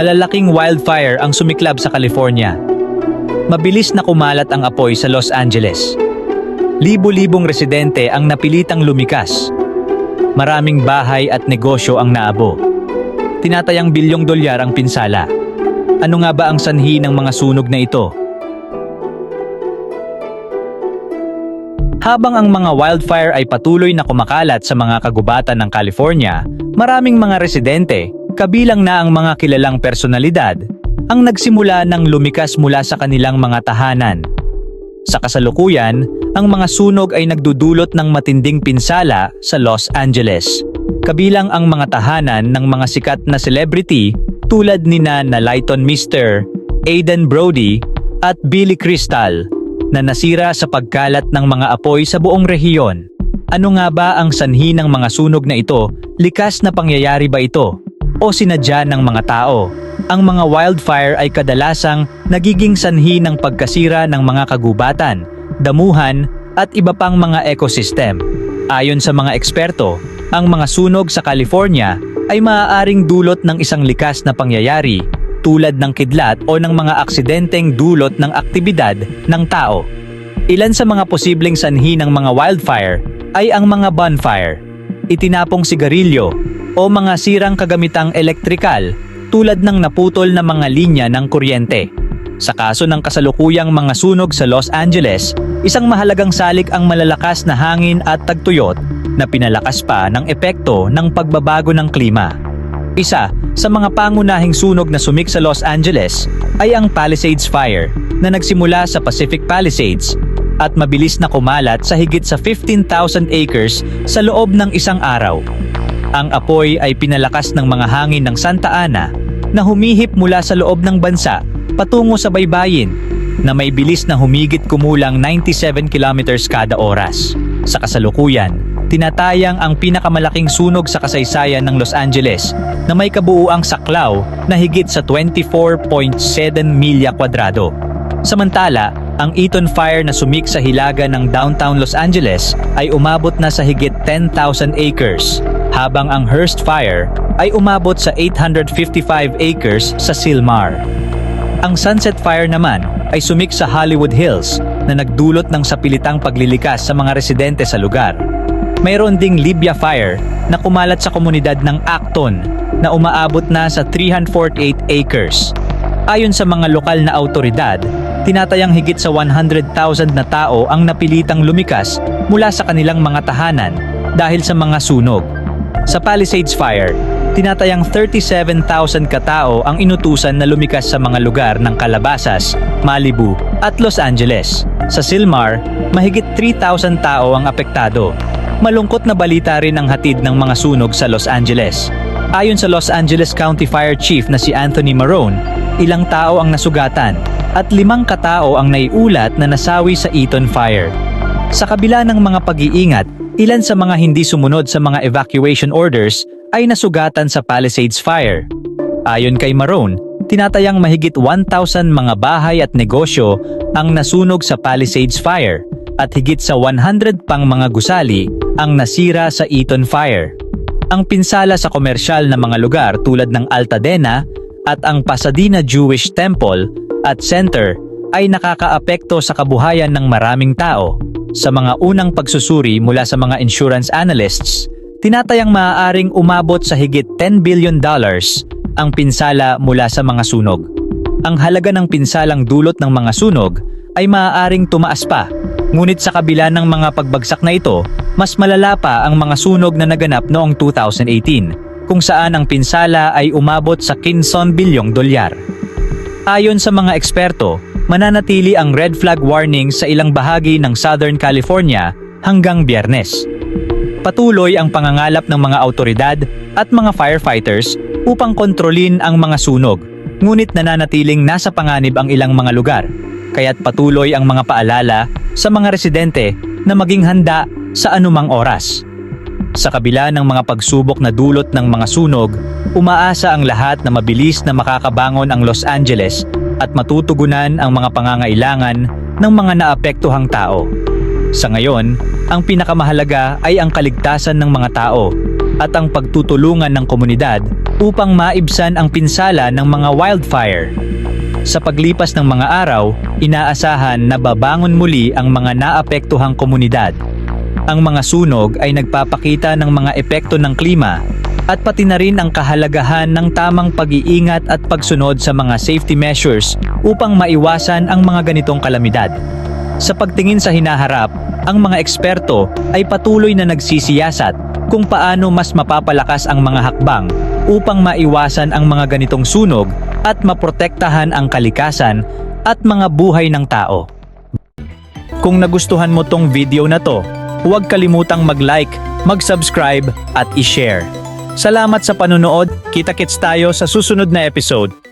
malalaking wildfire ang sumiklab sa California. Mabilis na kumalat ang apoy sa Los Angeles. Libo-libong residente ang napilitang lumikas. Maraming bahay at negosyo ang naabo. Tinatayang bilyong dolyar ang pinsala. Ano nga ba ang sanhi ng mga sunog na ito? Habang ang mga wildfire ay patuloy na kumakalat sa mga kagubatan ng California, maraming mga residente, kabilang na ang mga kilalang personalidad, ang nagsimula ng lumikas mula sa kanilang mga tahanan. Sa kasalukuyan, ang mga sunog ay nagdudulot ng matinding pinsala sa Los Angeles. Kabilang ang mga tahanan ng mga sikat na celebrity tulad ni na Lighton Mister, Aidan Brody at Billy Crystal na nasira sa pagkalat ng mga apoy sa buong rehiyon. Ano nga ba ang sanhi ng mga sunog na ito? Likas na pangyayari ba ito? O sinadya ng mga tao? Ang mga wildfire ay kadalasang nagiging sanhi ng pagkasira ng mga kagubatan, damuhan at iba pang mga ekosistem. Ayon sa mga eksperto, ang mga sunog sa California ay maaaring dulot ng isang likas na pangyayari tulad ng kidlat o ng mga aksidenteng dulot ng aktibidad ng tao. Ilan sa mga posibleng sanhi ng mga wildfire ay ang mga bonfire, itinapong sigarilyo o mga sirang kagamitang elektrikal tulad ng naputol na mga linya ng kuryente. Sa kaso ng kasalukuyang mga sunog sa Los Angeles, isang mahalagang salik ang malalakas na hangin at tagtuyot na pinalakas pa ng epekto ng pagbabago ng klima. Isa sa mga pangunahing sunog na sumik sa Los Angeles ay ang Palisades Fire na nagsimula sa Pacific Palisades at mabilis na kumalat sa higit sa 15,000 acres sa loob ng isang araw. Ang apoy ay pinalakas ng mga hangin ng Santa Ana na humihip mula sa loob ng bansa patungo sa baybayin na may bilis na humigit kumulang 97 kilometers kada oras. Sa kasalukuyan, tinatayang ang pinakamalaking sunog sa kasaysayan ng Los Angeles na may kabuuang saklaw na higit sa 24.7 milya kwadrado. Samantala, ang Eaton Fire na sumik sa hilaga ng downtown Los Angeles ay umabot na sa higit 10,000 acres, habang ang Hearst Fire ay umabot sa 855 acres sa Silmar. Ang Sunset Fire naman ay sumik sa Hollywood Hills na nagdulot ng sapilitang paglilikas sa mga residente sa lugar. Mayroon ding Libya Fire na kumalat sa komunidad ng Acton na umaabot na sa 348 acres. Ayon sa mga lokal na autoridad, tinatayang higit sa 100,000 na tao ang napilitang lumikas mula sa kanilang mga tahanan dahil sa mga sunog. Sa Palisades Fire, tinatayang 37,000 katao ang inutusan na lumikas sa mga lugar ng Calabasas, Malibu at Los Angeles. Sa Silmar, mahigit 3,000 tao ang apektado. Malungkot na balita rin ang hatid ng mga sunog sa Los Angeles. Ayon sa Los Angeles County Fire Chief na si Anthony Marone, ilang tao ang nasugatan at limang katao ang naiulat na nasawi sa Eaton Fire. Sa kabila ng mga pag-iingat, ilan sa mga hindi sumunod sa mga evacuation orders ay nasugatan sa Palisades Fire. Ayon kay Marone, tinatayang mahigit 1,000 mga bahay at negosyo ang nasunog sa Palisades Fire at higit sa 100 pang mga gusali ang nasira sa Eaton Fire. Ang pinsala sa komersyal na mga lugar tulad ng Altadena at ang Pasadena Jewish Temple at Center ay nakakaapekto sa kabuhayan ng maraming tao. Sa mga unang pagsusuri mula sa mga insurance analysts, tinatayang maaaring umabot sa higit 10 billion dollars ang pinsala mula sa mga sunog. Ang halaga ng pinsalang dulot ng mga sunog ay maaaring tumaas pa, ngunit sa kabila ng mga pagbagsak na ito, mas malala pa ang mga sunog na naganap noong 2018, kung saan ang pinsala ay umabot sa 15 bilyong dolyar. Ayon sa mga eksperto, mananatili ang red flag warning sa ilang bahagi ng Southern California hanggang biyernes. Patuloy ang pangangalap ng mga autoridad at mga firefighters upang kontrolin ang mga sunog, ngunit nananatiling nasa panganib ang ilang mga lugar, kaya't patuloy ang mga paalala sa mga residente na maging handa sa anumang oras. Sa kabila ng mga pagsubok na dulot ng mga sunog, umaasa ang lahat na mabilis na makakabangon ang Los Angeles at matutugunan ang mga pangangailangan ng mga naapektuhang tao. Sa ngayon, ang pinakamahalaga ay ang kaligtasan ng mga tao. at ang pagtutulungan ng komunidad upang maibsan ang pinsala ng mga wildfire. Sa paglipas ng mga araw, inaasahan na babangon muli ang mga naapektuhang komunidad. Ang mga sunog ay nagpapakita ng mga epekto ng klima at pati na rin ang kahalagahan ng tamang pag-iingat at pagsunod sa mga safety measures upang maiwasan ang mga ganitong kalamidad. Sa pagtingin sa hinaharap, ang mga eksperto ay patuloy na nagsisiyasat kung paano mas mapapalakas ang mga hakbang upang maiwasan ang mga ganitong sunog at maprotektahan ang kalikasan at mga buhay ng tao. Kung nagustuhan mo tong video na to, huwag kalimutang mag-like, mag-subscribe at i-share. Salamat sa panonood, kita-kits tayo sa susunod na episode.